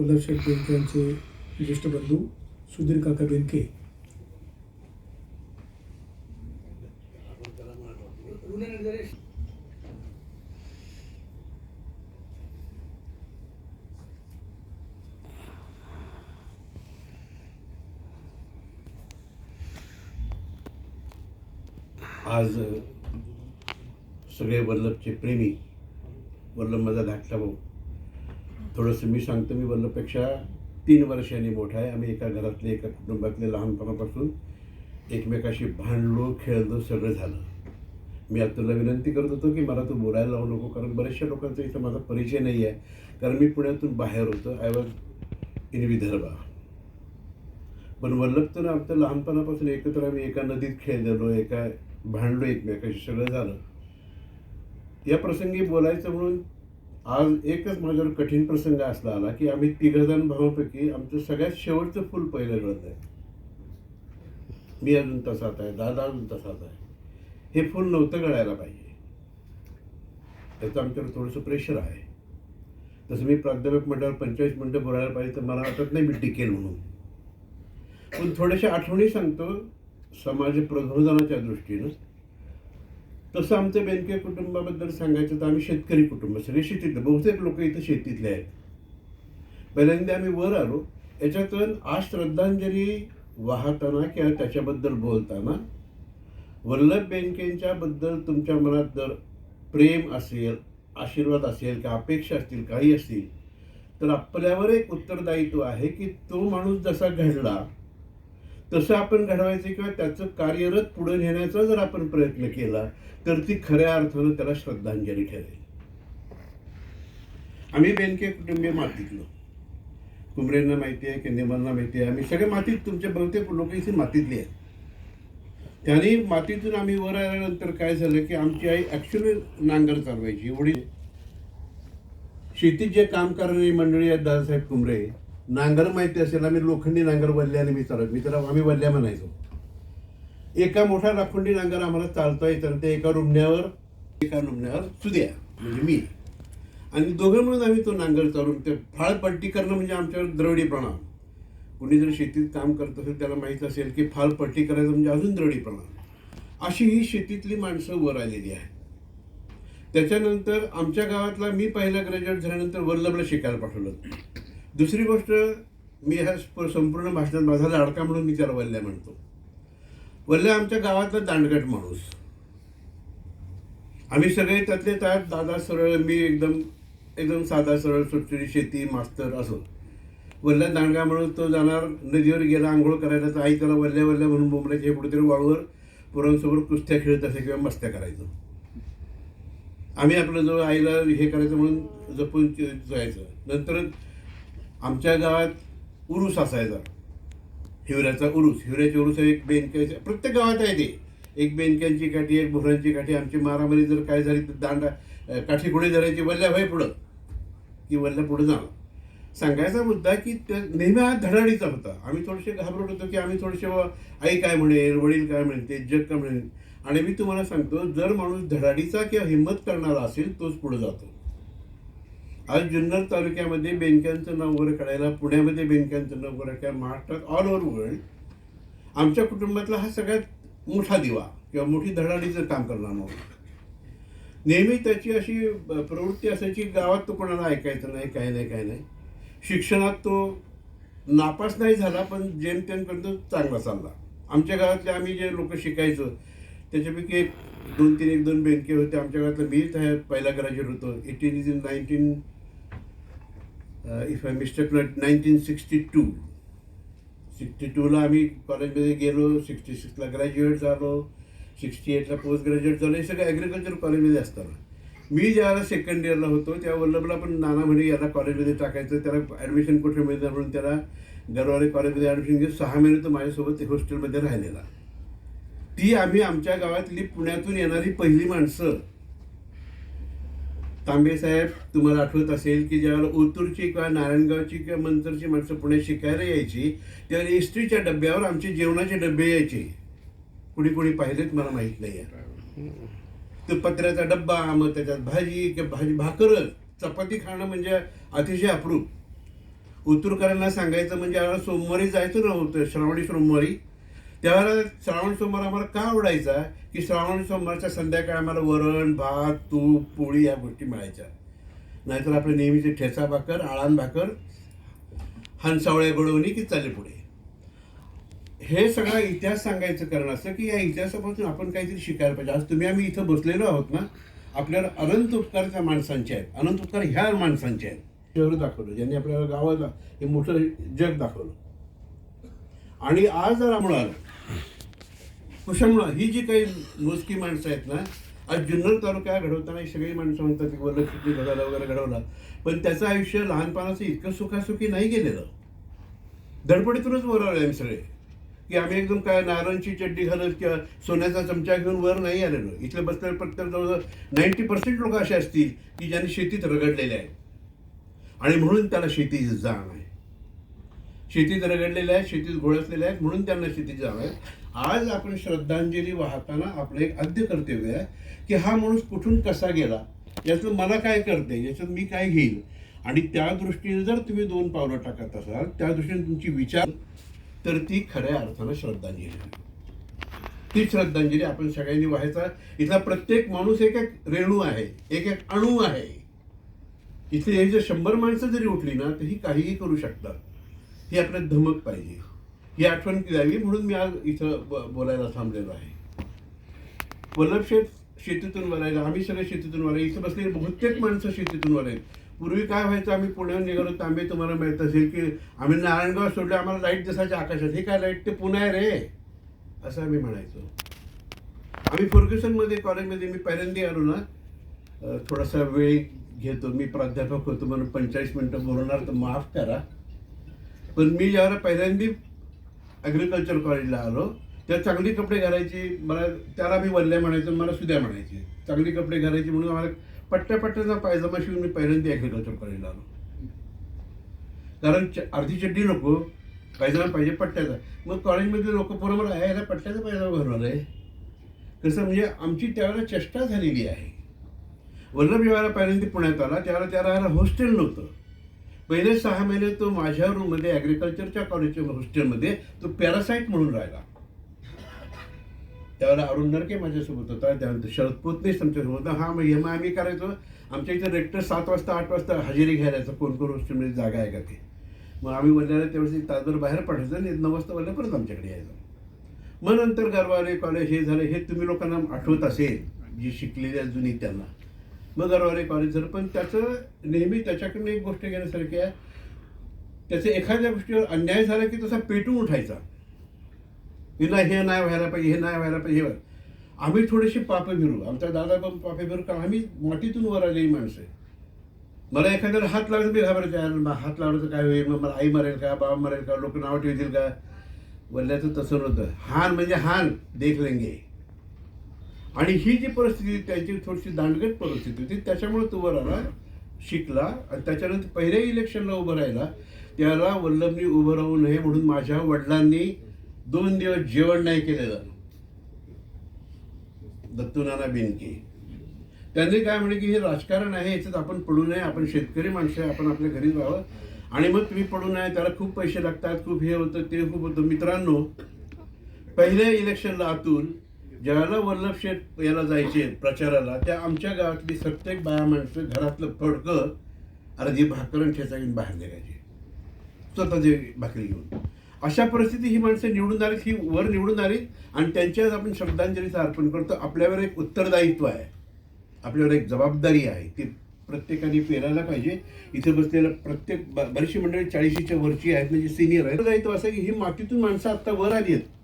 वल्लभशेठ बेनके यांचे ज्येष्ठ बंधू सुधीर काका बेनके. आज सगळे वल्लभचे प्रेमी वल्लभ माझा धाकटा भाऊ थोडंसं मी सांगतो मी वल्लभपेक्षा तीन वर्षांनी मोठा आहे. आम्ही एका घरातले एका कुटुंबातले लहानपणापासून एकमेकाशी भांडलो खेळलो सगळं झालं. मी आता तुला विनंती करत होतो की मला तू बोलायला लावू नको कारण बऱ्याचशा लोकांचा इथं माझा परिचय नाही आहे. कारण मी पुण्यातून बाहेर होतो. I was in Vidarbha. पण वल्लभ तर आमचं लहानपणापासून एकत्र आम्ही एका नदीत खेळलेलो एका भांडलो एकमेकाशी सगळं झालं. या प्रसंगी बोलायचं म्हणून आज एकच माझ्यावर कठीण प्रसंग असला आला की आम्ही तिघजण भावापैकी आमचं सगळ्यात शेवटचं फुल पहिलं गळत आहे. मी अजून तसाच आहे दादा अजून तसाच आहे. हे फुल नव्हतं गळायला पाहिजे. त्याचं आमच्यावर थोडंसं प्रेशर आहे. तसं मी प्राध्यापक म्हटल्यावर पंचेचाळीस मिनटं बोलायला पाहिजे तर मला वाटत नाही मी टिकेल म्हणून. पण थोड्याशा आठवणी सांगतो समाज प्रबोधनाच्या दृष्टीनं. तसं आमचं बेनके कुटुंबाबद्दल सांगायचं तर आम्ही शेतकरी कुटुंब सगळे शेतीतलं बहुतेक लोक इथं शेतीतले आहेत. पहिल्यांदा आम्ही वर आलो याच्यातून आज श्रद्धांजली वाहताना किंवा त्याच्याबद्दल बोलताना वल्लभ बेनकेंच्याबद्दल तुमच्या मनात जर प्रेम असेल आशीर्वाद असेल का अपेक्षा असतील काही असतील तर आपल्यावर एक उत्तरदायित्व आहे की तो माणूस जसा घडला तसं आपण घडवायचं किंवा त्याचं कार्यरत पुढे नेण्याचा जर आपण प्रयत्न केला तर ती खऱ्या अर्थानं त्याला श्रद्धांजली ठरेल. आम्ही बेनके कुटुंबीय मातीतलो कुंबरेंना माहिती आहे केंदेमांना माहिती आहे. आम्ही सगळे मातीत तुमच्या बहुतेक लोक इथे मातीतली आहेत. त्यांनी मातीतून आम्ही वर आल्यानंतर काय झालं की आमची आई ॲक्च्युली नांगर चालवायची. एवढी शेतीत जे काम करणारी मंडळी आहेत दादासाहेब कुंबरे नांगर माहिती असेल आम्ही लोखंडी नांगर वल्ल्याने मी चालत मी त्याला आम्ही वल्ल्या म्हणायचो. एका मोठा लाखोंडी नांगर आम्हाला चालता येतं ते एका रुमण्यावर एका रुमण्यावर सुद्या म्हणजे मी. आणि दोघं म्हणून आम्ही तो नांगर चालून ते फाळपट्टी करणं म्हणजे आमच्यावर द्रवडीपणा कोणी जर शेतीत काम करत असेल त्याला माहीत असेल की फाळपट्टी करायचं म्हणजे अजून द्रवडीपणा अशी ही शेतीतली माणसं वर आलेली आहे त्याच्यानंतर आमच्या गावातला मी पहिला ग्रॅज्युएट झाल्यानंतर वल्लभला शिकायला पाठवलं. दुसरी गोष्ट मी ह्या संपूर्ण भाषणात माझा लाडका म्हणून मी त्याला वल्ल्या म्हणतो. वल्ल्या आमच्या गावातला दांडगट माणूस. आम्ही सगळे त्यातले त्यात दादा सरळ मी एकदम एकदम साधा सरळ सुटसुटी शेती मास्तर असो. वल्ल्या दांडगा म्हणून तो जाणार नदीवर गेला आंघोळ करायला तर आई त्याला वल्ल्या वल्ल्या म्हणून बोंबलायचे हे कुठेतरी वाळूवर पोरांसोबत कुस्त्या खेळत असे किंवा मस्त्या करायचो. आम्ही आपलं जो आईला हे करायचं म्हणून जपून जायचं. नंतर आमच्या गावात उरूस असायचा. हिवऱ्याचा उरूस. हिवऱ्याचे उरूस एक बेनक्याचे प्रत्येक गावात आहे ते. एक बेनक्यांची काठी एक भोरांची काठी. आमची मारामारी जर काय झाली तर दांडा काठी कुठे धरायची. वल्ल्या भाई पुढं. की वल्ल्या पुढं जाणं सांगायचा मुद्दा की नेहमी हा धडाडीचा होता. आम्ही थोडेसे घाबरत होतो की आम्ही थोडेसे आई काय म्हणेल वडील काय म्हणते जग काय म्हणेल. आणि मी तुम्हाला सांगतो जर माणूस धडाडीचा किंवा हिंमत करणारा असेल तोच पुढे जातो. आज जुन्नर तालुक्यामध्ये बेनक्यांचं नाव वगैरे काढायला पुण्यामध्ये बेनक्यांचं नाव वगैरे काय महाराष्ट्रात ऑल ओव्हर वर्ल्ड आमच्या कुटुंबातला हा सगळ्यात मोठा दिवा किंवा मोठी धडाडीचं काम करणार नव्हतं नेहमी त्याची अशी प्रवृत्ती असायची गावात तो कोणाला ऐकायचं नाही काय नाही काय नाही. शिक्षणात तो नापास नाही झाला पण जेमतेमपर्यंत चांगला चालला. आमच्या गावातले आम्ही जे लोक शिकायचो त्याच्यापैकी एक दोन तीन एक दोन बँके होते. आमच्या गावातलं मीच आहे पहिला ग्रॅज्युएट होतो. Eighteen is in nineteen if I mistake not nineteen sixty two sixty टूला आम्ही कॉलेजमध्ये गेलो सिक्स्टी सिक्सला ग्रॅज्युएट झालो सिक्स्टी एटला पोस्ट ग्रॅज्युएट झालो हे सगळं ॲग्रिकल्चर कॉलेजमध्ये असताना. मी ज्यावेळेला सेकंड इयरला होतो त्या वल्लभला पण नाना म्हणे याला कॉलेजमध्ये टाकायचं त्याला ॲडमिशन कुठे मिळणार म्हणून त्याला गरवारे कॉलेजमध्ये ॲडमिशन घेऊन सहा महिने तो माझ्यासोबत ते हॉस्टेलमध्ये राहिलेला. ती आम्ही आमच्या गावातली पुण्यातून येणारी पहिली माणसं तांबेसाहेब तुम्हाला आठवत असेल की ज्यावेळेला ओतूरची किंवा नारायणगावची किंवा मंतरची माणसं पुण्यात शिकायला यायची त्यावेळेला एसटीच्या डब्यावर आमचे जेवणाचे डबे यायचे. कुणी कुणी पाहिलेत मला माहीत नाही. आहे तो पत्र्याचा डब्बा मग त्याच्यात भाजी किंवा भाजी भाकर चपाती खाणं म्हणजे अतिशय अप्रूप. उतरकरांना सांगायचं म्हणजे आम्हाला सोमवारी जायचं नव्हतं श्रावणी सोमवारी. त्यावेळेला श्रावण सोमवार आम्हाला का आवडायचा? की श्रावण सोमवारच्या संध्याकाळी आम्हाला वरण भात तूप पोळी या गोष्टी मिळायच्या. नाहीतर आपले नेहमीचे ठेचा भाकर आळान भाकर हंसावळ्या घडवणी की चालले पुढे हे सगळा इतिहास सांगायचं कारण असं की या इतिहासापासून आपण काहीतरी शिकायला पाहिजे. आज तुम्ही आम्ही इथं बसलेलो आहोत ना आपल्याला अनंत उपकार त्या माणसांचे आहेत. अनंत उपकार ह्या माणसांचे आहेत. शहर दाखवलं ज्यांनी आपल्याला गावाला हे मोठं जग दाखवलं. आणि आज जर आम्हाला कशामुळं ही जी काही मोजकी माणसं आहेत ना आज जुन्नर तालुका घडवताना सगळी माणसं म्हणतात की वरलक्ष्मी घडवला वगैरे घडवला. पण त्याचं आयुष्य लहानपणाचं इतकं सुखासुखी नाही गेलेलं. धडपडीतूनच वर आले आम्ही सगळे. की आम्ही एकदम काय नारायणची चड्डी घालत किंवा सोन्याचा चमचा घेऊन वर नाही आलेलो. इथले बसलेले प्रत्येक जवळजवळ नाईन्टी पर्सेंट लोक असे असतील की ज्यांनी शेतीत रगडलेले आहेत. आणि म्हणून त्याला शेतीची जाण आहे. शेतीत रगडलेल्या आहेत शेतीत घोळसलेल्या आहेत म्हणून त्यांना शेतीची जाण आहे. आज आपण श्रद्धांजली वाहताना आपलं एक आद्य कर्तव्य आहे की हा माणूस कुठून कसा गेला? याचं मला काय करते? याच्यात मी काय घेईल? आणि त्या दृष्टीने जर तुम्ही दोन पावलं टाकत असाल त्या दृष्टीने तुमची विचार तर ती खऱ्या अर्थानं श्रद्धांजली ती श्रद्धांजली आपण सगळ्यांनी व्हायचा. इथला प्रत्येक माणूस एक एक रेणू आहे एक एक अणू आहे. इथे हे जर शंभर माणसं जरी उठली ना तर ही काहीही करू शकतात. ही आपल्यात धमक पाहिजे. ही आठवण द्यावी म्हणून मी आज इथं ब- बोलायला थांबलेलो आहे. वल्लभ शेठ शेतीतून वरायला आम्ही सगळे शेतीतून वराय इथं बसलेली बहुतेक माणसं शेतीतून वरायला पूर्वी काय व्हायचं आम्ही पुण्याहून निघालो तांबे तुम्हाला माहीत असेल की आम्ही नारायणगाव सोडले आम्हाला लाइट दिसायच्या आकाशात. हे काय लाइट? ते पुणे आहे रे असं आम्ही म्हणायचो. आम्ही फर्ग्युसनमध्ये कॉलेजमध्ये मी पहिल्यांदा आलो ना थोडासा वेळ घेतो. मी प्राध्यापक होतो म्हणून पंचेचाळीस मिनटं बोलणार तर माफ करा. पण मी ज्यावेळेला पहिल्यांदा ॲग्रिकल्चर कॉलेजला आलो. त्या चांगली कपडे घालायची मला त्याला मी वल्ल्या म्हणायचं मला सुद्या म्हणायचे. चांगली कपडे घालायची म्हणून मला पट्ट्या पट्ट्याचा पायजमा शिवून मी पहिल्यांदा ॲग्रिकल्चर कॉलेजला आलो. कारण च- अर्धी चड्डी नको पायजमा पाहिजे पट्ट्याचा. मग कॉलेजमध्ये लोक बरोबर आहे याला पट्ट्याचा पायजमा घालून आहे कसं म्हणजे आमची त्यावेळेला चेष्टा झालेली आहे. वल्लभ जेव्हा पहिल्यांदा पुण्यात आला त्यावेळेला त्याला याला हॉस्टेल नव्हतं. पहिले सहा महिने तो माझ्या रूममध्ये ॲग्रिकल्चरच्या कॉलेजच्या हॉस्टेलमध्ये तो पॅरासाईट म्हणून राहिला. त्यावेळेला अरुण नरके माझ्यासोबत होता. त्यानंतर शरद पोतनीस आमच्यासोबत होता. हा मग मग आम्ही करायचो. आमच्या इथे रेक्टर सात वाजता आठ वाजता हजेरी घ्यायला कोण कोण हॉस्टेलमध्ये जागा आहे का ते. मग आम्ही वल्ल्याला त्यावेळेस तासभर बाहेर पाठायचं आणि नऊ वाजता वल्ल्या परत आमच्याकडे यायचं. मग नंतर गरवारे कॉलेज हे झाले. हे तुम्ही लोकांना आठवत असेल. जी शिकलेली आहे जुनी त्यांना. मग गरवाले कॉलेज झालं पण त्याचं नेहमी त्याच्याकडनं एक गोष्ट घेण्यासारखी आहे. त्याचे एखाद्या गोष्टीवर अन्याय झाला की तसा पेटून उठायचा. की नाही हे नाही व्हायला पाहिजे हे नाही व्हायला पाहिजे हे आम्ही थोडेसे पापे फिरू. आमचा दादा पण पापे फिरू कारण आम्ही मातीतून वर आलेली माणसं आहे. मला एखाद्याला हात लावायचं मी घाबरायचं यार मग हात लावलं तर काय होईल? मग मला आई मरेल का? बाबा मरेल का? लोक नाव ठेवतील का? वल्ल्याचं तसं नव्हतं. हान म्हणजे हान. देख लेंगे. आणि ही जी परिस्थिती त्याची थोडीशी दांडगट परिस्थिती होती. त्याच्यामुळे तो वर आला शिकला आणि त्याच्यानंतर पहिल्या इलेक्शनला उभं राहिला. त्याला वल्लभनी उभं राहू नये म्हणून माझ्या वडिलांनी दोन दिवस जेवण नाही केलेलं. दत्तू नाना बेनके. त्यांनी काय म्हणे की हे राजकारण आहे याच्यात आपण पडू नये आपण शेतकरी माणसं आहे आपण आपल्या घरी राहावं. आणि मग तुम्ही पडू नये त्याला खूप पैसे लागतात खूप हे होतं ते खूप होतं. मित्रांनो पहिल्या इलेक्शनला आतून ज्याला वल्लभ शेठ याला जायचे प्रचाराला त्या आमच्या गावातली प्रत्येक बाया माणसं घरातलं फडकं अर्धी भाकरण आणि ठेचा घेऊन बाहेर निघायची. स्वतःची भाकरी घेऊन. अशा परिस्थिती ही माणसं निवडून आलीत ही वर निवडून आलीत आणि त्यांच्याच आपण श्रद्धांजलीचा अर्पण करतो. आपल्यावर एक उत्तरदायित्व आहे. आपल्यावर एक जबाबदारी आहे. ती प्रत्येकाने पेरायला पाहिजे. इथे बसलेलं प्रत्येक ब- बरीचशी मंडळी चाळीशीच्या वरची आहेत म्हणजे सिनियर आहेत. उत्तरदायित्व असं की ही मातीतून माणसं आत्ता वर आली आहेत.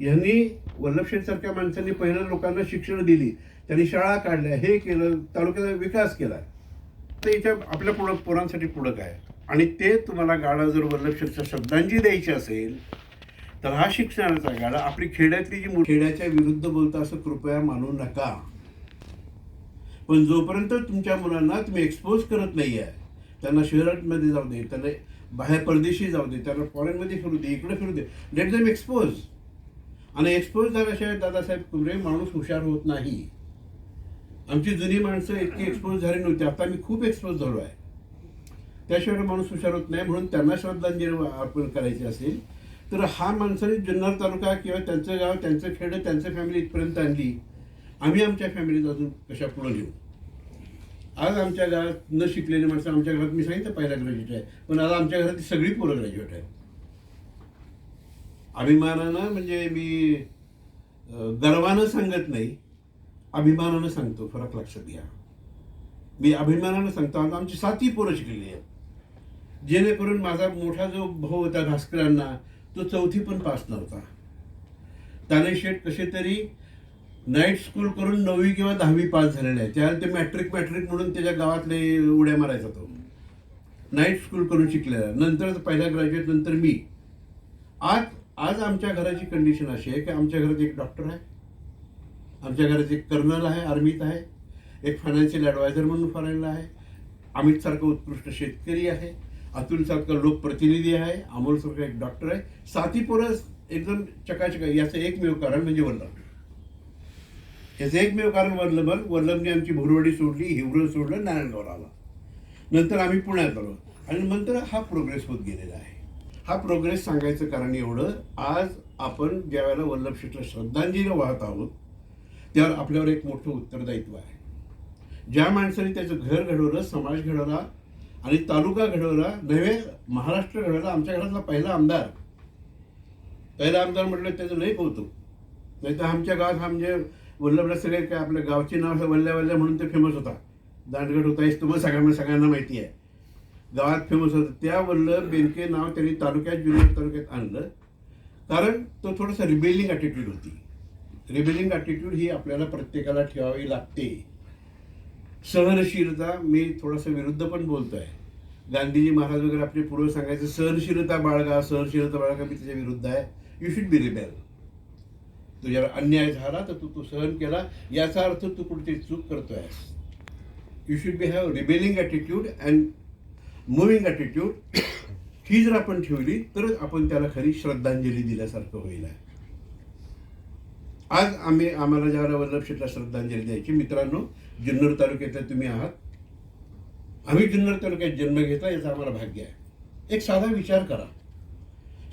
यांनी वल्लभशेठसारख्या माणसांनी पहिल्या लोकांना शिक्षण दिली. त्यांनी शाळा काढल्या हे केलं तालुक्याचा विकास केला. तर इथे आपल्या पुढं पोरांसाठी पुढं काय? आणि ते तुम्हाला गाडा जर वल्लभशेठच्या शब्दांची द्यायची असेल तर हा शिक्षणाचा गाडा आपली खेड्यातली जी खेड्याच्या विरुद्ध बोलता असं कृपया मानू नका. पण जोपर्यंत तुमच्या मुलांना तुम्ही एक्सपोज करत नाही आहे त्यांना शहरामध्ये जाऊ दे त्यांना बाहेर परदेशी जाऊ दे त्यांना फॉरेनमध्ये फिरू दे इकडे फिरू दे लेट देम एक्सपोज आणि एक्सपोज झाल्याशिवाय दादासाहेब कुंबरे माणूस हुशार होत नाही. आमची जुनी माणसं इतकी एक्सपोज झाली नव्हती. आता मी खूप एक्सपोज झालो आहे. त्याशिवाय माणूस हुशार होत नाही म्हणून त्यांना श्रद्धांजली अर्पण करायची असेल तर हा माणसाने जुन्नर तालुका किंवा त्यांचं गाव त्यांचं खेडं त्यांचं फॅमिली इथपर्यंत आणली. आम्ही आमच्या फॅमिलीत अजून कशा पुढं घेऊ आज आमच्या घरात न शिकलेली माणसं आमच्या घरात मी सांगितलं पहिला ग्रॅज्युएट आहे पण आज आमच्या घरात सगळी पोरं ग्रॅज्युएट आहे अभिमानानं म्हणजे मी गर्वानं सांगत नाही अभिमानानं सांगतो. फरक लक्षात घ्या. मी अभिमानानं सांगतो. आता आमची सातही पोरं शिकलेली आहेत. जेणेकरून माझा मोठा जो भाऊ होता भास्करांना तो चौथी पण पास नव्हता. त्याने शेठ कसे तरी नाईट स्कूल करून नववी किंवा दहावी पास झालेले आहे त्याला ते मॅट्रिक मॅट्रिक म्हणून त्याच्या गावातले उड्या मारायचा तो. नाईट स्कूल करून शिकलेला. नंतर पहिल्या ग्रॅज्युएट नंतर मी. आज आज आमच्या घराची कंडिशन अशी आहे की आमच्या घरात एक डॉक्टर आहे. आमच्या घरात एक कर्नल आहे आर्मीत आहे. एक फायनान्शियल ॲडवायझर म्हणून फॉरेनला आहे. अमितसारखा उत्कृष्ट शेतकरी आहे. अतुलसारखा लोकप्रतिनिधी आहे. अमोलसारखा एक डॉक्टर आहे. साथी पोरस एकदम चकाचका याचं एकमेव कारण म्हणजे वल्लभ. याचं एकमेव कारण वल्लभन वल्लभने आमची भुरवडी सोडली हिवरं सोडलं नारायणगावला आला. नंतर आम्ही पुण्यात आलो. आणि नंतर हा प्रोग्रेस होत गेलेला आहे. हा प्रोग्रेस सांगायचं कारण एवढं. आज आपण ज्या वेळेला वल्लभ शेठला श्रद्धांजली वाहत आहोत त्यावर आपल्यावर एक मोठं उत्तरदायित्व आहे. ज्या माणसाने त्याचं घर घडवलं समाज घडवला आणि तालुका घडवला नव्हे महाराष्ट्र घडवला आमच्या घरातला पहिला आमदार. पहिला आमदार म्हटलं त्याचं लय कौतुक. नाही तर आमच्या गावात हा म्हणजे वल्लभला सगळे काय आपल्या गावचे नाव असं वल्ल्या वल्ल्या म्हणून ते फेमस होता. दांडगड होता हेच तुम्हाला सगळ्यांना सगळ्यांना माहिती आहे. गावात फेमस होतं. त्या बेनके नाव त्यांनी तालुक्यात जुन्नर तालुक्यात आणलं. कारण तो थोडासा रिबेलिंग ॲटिट्यूड होती. रिबेलिंग ॲटिट्यूड ही आपल्याला प्रत्येकाला ठेवावी लागते. सहनशीलता मी थोडंसं विरुद्ध पण बोलतोय. गांधीजी महाराज वगैरे आपले पूर्व सांगायचं सहनशीलता बाळगा सहनशीलता बाळगा मी त्याच्या विरुद्ध आहे. यू शुड बी रिबेल तुझ्यावर अन्याय झाला तर तू तो सहन केला. याचा अर्थ तू कुठेतरी चूक करतो आहेस you should be have rebelling attitude and moving attitude ही जर आपण ठेवली तरच आपण त्याला खरी श्रद्धांजली दिल्यासारखं होईल. आज आम्ही आम्हाला ज्यावेळेला वल्लभ शेठला श्रद्धांजली द्यायची. मित्रांनो जुन्नर तालुक्यातल्या तुम्ही आहात. आम्ही जुन्नर तालुक्यात जन्म घेतला याचा आम्हाला भाग्य आहे. एक साधा विचार करा.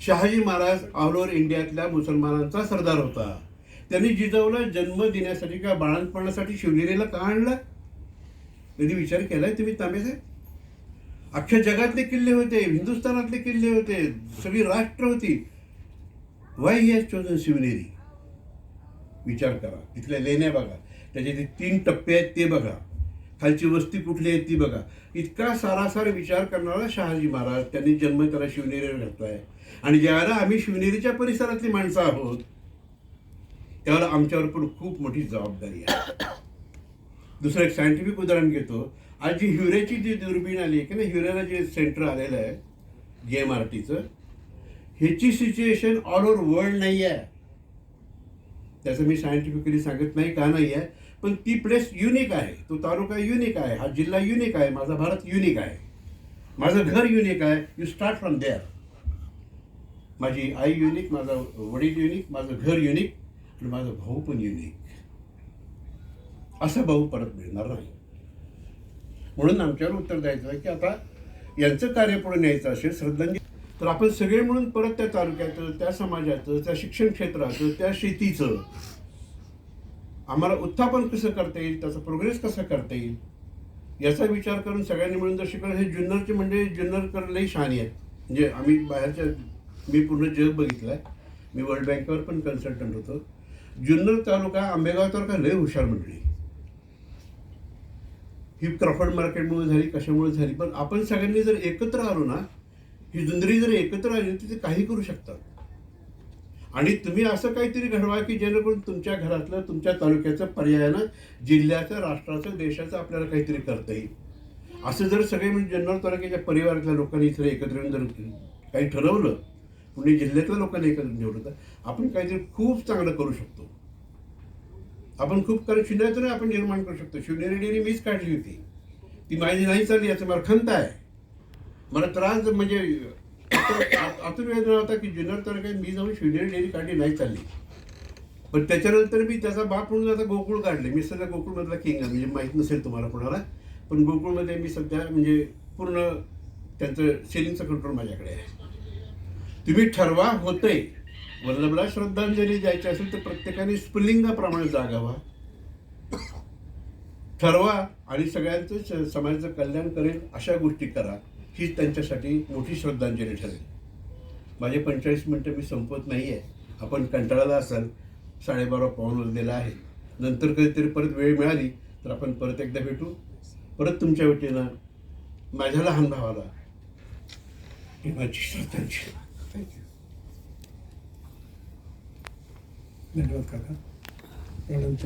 शहाजी महाराज ऑल ओव्हर इंडियातल्या मुसलमानांचा सरदार होता. त्यांनी जिजाऊला जन्म देण्यासाठी किंवा बाळणपणासाठी शिवनेरीला का आणलं. कधी विचार केलाय तुम्ही तांबेसाहेब अख्ख्या जगातले किल्ले होते हिंदुस्थानातले किल्ले होते सगळी राष्ट्र होती. Why he has chosen Shivneri विचार करा. तिथल्या लेण्या बघा. त्याचे ते तीन टप्पे आहेत ते बघा. खालची वस्ती कुठली आहे ती बघा. इतका सारासार विचार करणारा शहाजी महाराज त्यांनी जन्म त्याला शिवनेरीवर घातलाय. आणि ज्यावेळेला आम्ही शिवनेरीच्या परिसरातली माणसं आहोत त्यावेळेला आमच्यावर पण खूप मोठी जबाबदारी आहे. दुसरं एक सायंटिफिक उदाहरण घेतो. आज जी हिवरेची जी दुर्बीण आली आहे की नाही हिवरेला जे सेंटर आलेलं आहे जे एम आर टीचं ह्याची सिच्युएशन ऑल ओव्हर वर्ल्ड नाही आहे. त्याचं मी सायंटिफिकली सांगत नाही का नाही आहे पण ती प्लेस युनिक आहे. तो तालुका युनिक आहे हा जिल्हा युनिक आहे माझा भारत युनिक आहे. माझं घर युनिक आहे यू स्टार्ट फ्रॉम देअर माझी आई युनिक माझा वडील युनिक माझं घर युनिक आणि माझा भाऊ पण युनिक असा भाऊ परत मिळणार नाही. म्हणून आमच्यावर उत्तर द्यायचं आहे की आता यांचं कार्य पुढे न्यायचं असेल श्रद्धांजली. तर आपण सगळे मिळून परत त्या तालुक्याचं त्या समाजाचं त्या शिक्षण क्षेत्राचं त्या शेतीचं आम्हाला उत्थापन कसं करता येईल त्याचा प्रोग्रेस कसा करता येईल याचा विचार करून सगळ्यांनी मिळून जर शिकवलं हे जुन्नरचे म्हणजे जुन्नरकर लई शहाणी आहेत. म्हणजे आम्ही बाहेरच्या मी पूर्ण जग बघितलं आहे मी वर्ल्ड बँकेवर पण कन्सल्टंट होतो. जुन्नर तालुका आंबेगाव तालुका लय हुशार मंडळी. ही क्रॉफर्ड मार्केटमुळे झाली कशामुळे झाली? पण आपण सगळ्यांनी जर एकत्र आलो ना ही जुंदरी जर एकत्र आली तर ते काही करू शकतात. आणि तुम्ही असं काहीतरी घडवा की जेणेकरून तुमच्या घरातलं तुमच्या तालुक्याचं पर्यायानं जिल्ह्याचं राष्ट्राचं देशाचं आपल्याला काहीतरी करता येईल. असं जर सगळे म्हणजे जनरल तालुक्याच्या परिवारातल्या लोकांनी इथं एकत्र येऊन जर काही ठरवलं पुणे जिल्ह्यातल्या लोकांनी एकत्र ठेवलं तर आपण काहीतरी खूप चांगलं करू शकतो. आपण खूप कारण शिवनेरी आपण निर्माण करू शकतो. शिवनेरी डेअरी मीच काढली होती. ती माझी नाही चालली याचं मला खंत आहे. मला त्रास म्हणजे आतून वेदना होता की जुन्नर तालुक्यात मी जाऊन शिवनेरी डेअरी काढली नाही चालली. पण त्याच्यानंतर मी त्याचा बाप म्हणून आता गोकुळ काढले. मी सध्या गोकुळमधला किंग आहे. म्हणजे माहीत नसेल तुम्हाला कोणाला पण गोकुळमध्ये मी सध्या म्हणजे पूर्ण त्यांचं सेलिंगचं कंट्रोल माझ्याकडे आहे. तुम्ही ठरवा होतंय. वल्लभला श्रद्धांजली द्यायची असेल तर प्रत्येकाने स्फुलिंगाप्रमाणे जागावा. ठरवा आणि सगळ्यांचं स- समाजाचं कल्याण करेल अशा गोष्टी करा. ही त्यांच्यासाठी मोठी श्रद्धांजली ठरेल. माझे पंचेचाळीस मिनटं मी संपवत नाही आहे आपण कंटाळाला असाल. साडेबारा पाऊन वाजलेला आहे. नंतर कधीतरी परत वेळ मिळाली तर आपण परत एकदा भेटू. परत तुमच्या वतीनं माझ्या लहान भावाला ही माझी श्रद्धांजली. थँक्यू धन्यवाद काका त्यानंतर